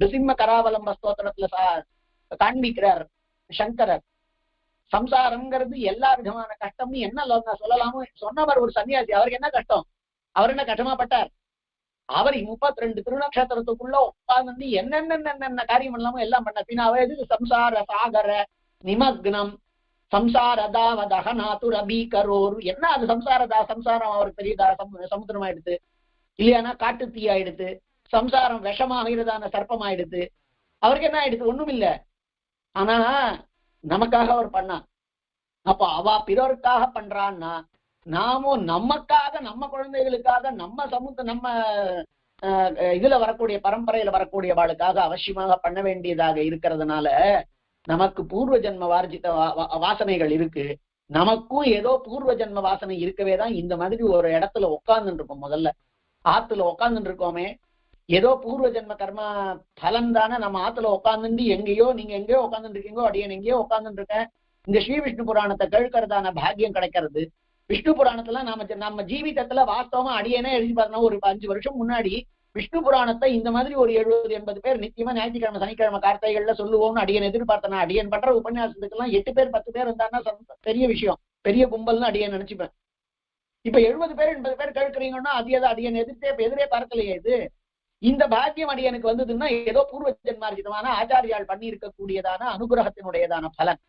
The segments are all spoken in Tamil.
நிருசிம்ம கராவலம்ப ஸ்தோத்திரத்துல சா- காண்பிக்கிறார் சங்கரர். சம்சாரம்ங்கிறது எல்லா விதமான கஷ்டம்னு என்ன சொல்லலாமோ சொன்னவர் ஒரு சன்னியாசி. அவருக்கு என்ன கஷ்டம்? அவர் என்ன கஷ்டமா பட்டார் அவர் முப்பத்தி ரெண்டு திருநக்ஷத்திரத்துக்குள்ள உட்கார்ந்து என்னென்ன காரியம் பண்ணலாமோ எல்லாம் பண்ண பின்ன அவர் எதுக்கு சம்சார சாகர நிமக்னம். சம்சாரதாவதகநாத்துர் அபீகரோர் என்ன அது? சம்சாரதா சம்சாரம் அவருக்கு பெரியதா சமுத்திரம் ஆயிடுத்து இல்லையானா காட்டு தீயாயிடுத்து சம்சாரம் விஷமாகிறதான சர்ப்பமாயிடுத்து அவருக்கு என்ன ஆயிடுது? ஒண்ணும் இல்ல. ஆனா நமக்காக அவர் பண்ணா அப்ப அவ பிறருக்காக பண்றான்னா நாமும் நமக்காக நம்ம குழந்தைகளுக்காக நம்ம சமூக நம்ம அஹ், இதுல வரக்கூடிய பரம்பரையில வரக்கூடிய வாளுக்காக அவசியமாக பண்ண வேண்டியதாக இருக்கிறதுனால நமக்கு பூர்வ ஜென்ம வார்ஜித வா- வாசனைகள் இருக்கு. நமக்கும் ஏதோ பூர்வ ஜென்ம வாசனை இருக்கவே தான் இந்த மாதிரி ஒரு இடத்துல உட்கார்ந்துட்டு இருக்கோம் முதல்ல. ஆத்துல உட்கார்ந்துட்டு இருக்கோமே ஏதோ பூர்வ ஜென்ம கர்ம பலன் தானே நம்ம ஆத்துல உட்காந்துட்டு எங்கேயோ நீங்க எங்கேயோ உட்காந்துட்டு இருக்கீங்கோ அடியன் எங்கேயோ உட்காந்துட்டு இருக்கேன் இந்த ஸ்ரீ விஷ்ணு புராணத்தை கேட்கறதான பாக்கியம் கிடைக்கிறது. விஷ்ணு புராணத்துல நாம நம்ம ஜீவிதத்துல வாஸ்தவமா அடியனே எழுதி பார்த்தோம் ஒரு அஞ்சு வருஷம் முன்னாடி விஷ்ணு புராணத்தை இந்த மாதிரி ஒரு எழுபது எண்பது பேர் நிச்சயமா ஞாயிற்றுக்கிழமை சனிக்கிழமை கார்த்தைகள்ல சொல்லுவோம்னு அடியன் எதிர்பார்த்தனா. அடியன் பண்ற உபன்யாசத்துக்கெல்லாம் எட்டு பேர் பத்து பேர் இருந்தாங்கன்னா பெரிய விஷயம். பெரிய கும்பல்னு அடியன் நினைச்சுப்பேன். இப்ப எழுபது பேர் எண்பது பேர் கேட்கறீங்கன்னா அது எதை அடியன் எதிர்த்தே எதிரே பார்க்கலையே இது. இந்த பாக்கியம் அடியனுக்கு வந்ததுன்னா ஏதோ பூர்வ ஜென்மார்ஜிதமான ஆச்சாரியால் பண்ணி இருக்கக்கூடியதான அனுகிரகத்தினுடையதான பலன்.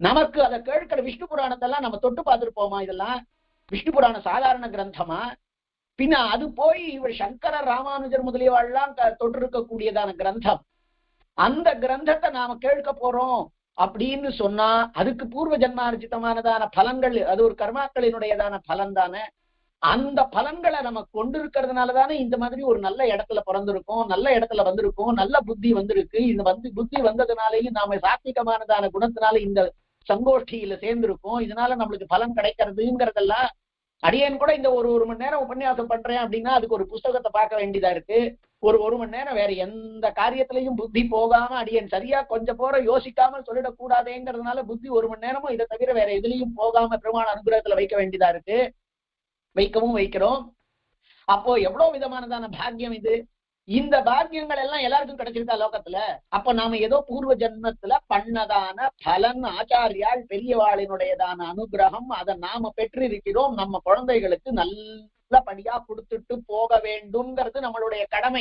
நமக்கு அதை கேட்கிற விஷ்ணு புராணத்தெல்லாம் நம்ம தொட்டு பார்த்திருப்போமா இதெல்லாம்? விஷ்ணு புராணம் சாதாரண கிரந்தமா? பின்ன அது போய் இவர் சங்கர ராமானுஜர் முதலியவாள்லாம் தொட்டு இருக்கக்கூடியதான கிரந்தம். அந்த கிரந்தத்தை நாம கேட்க போறோம் அப்படின்னு சொன்னா அதுக்கு பூர்வ ஜென்மார்ஜிதமானதான பலன்கள் அது ஒரு கர்மாக்களினுடையதான பலன் தானே அந்த பலன்களை நம்ம கொண்டிருக்கிறதுனால தானே இந்த மாதிரி ஒரு நல்ல இடத்துல பிறந்திருக்கோம் நல்ல இடத்துல வந்திருக்கோம் நல்ல புத்தி வந்திருக்கு. இந்த வந்து புத்தி வந்ததுனாலேயும் நாம சாத்விகமானதான குணத்தினால இந்த சங்கோஷ்டியில சேர்ந்திருக்கோம். இதனால நம்மளுக்கு பலன் கிடைக்கிறதுங்கிறதெல்லாம் அடியேன் கூட இந்த ஒரு ஒரு மணி நேரம் உபன்யாசம் பண்றேன் அப்படின்னா அதுக்கு ஒரு புஸ்தகத்தை பார்க்க வேண்டியதா இருக்கு. ஒரு ஒரு மணி நேரம் வேற எந்த காரியத்திலையும் புத்தி போகாம அடியேன் சரியா கொஞ்சம் போற யோசிக்காமல் சொல்லிடக்கூடாதேங்கிறதுனால புத்தி ஒரு மணி நேரமும் இதை தவிர வேற எதுலயும் போகாம பெருமான அனுகிரகத்துல வைக்க வேண்டியதா இருக்கு. வைக்கவும் வைக்கிறோம். அப்போ எவ்வளவு விதமானதான பாக்கியம் இது? இந்த பாக்கியங்கள் எல்லாம் எல்லாருக்கும் கிடைச்சிருக்கா லோகத்துல? அப்ப நாம ஏதோ பூர்வ ஜென்மத்துல பண்ணதான பலன் ஆச்சாரியால் பெரியவாளினுடையதான அனுகிரகம் அதை நாம பெற்றிருக்கிறோம். நம்ம குழந்தைகளுக்கு நல்ல பணியா கொடுத்துட்டு போக வேண்டும்ங்கிறது நம்மளுடைய கடமை.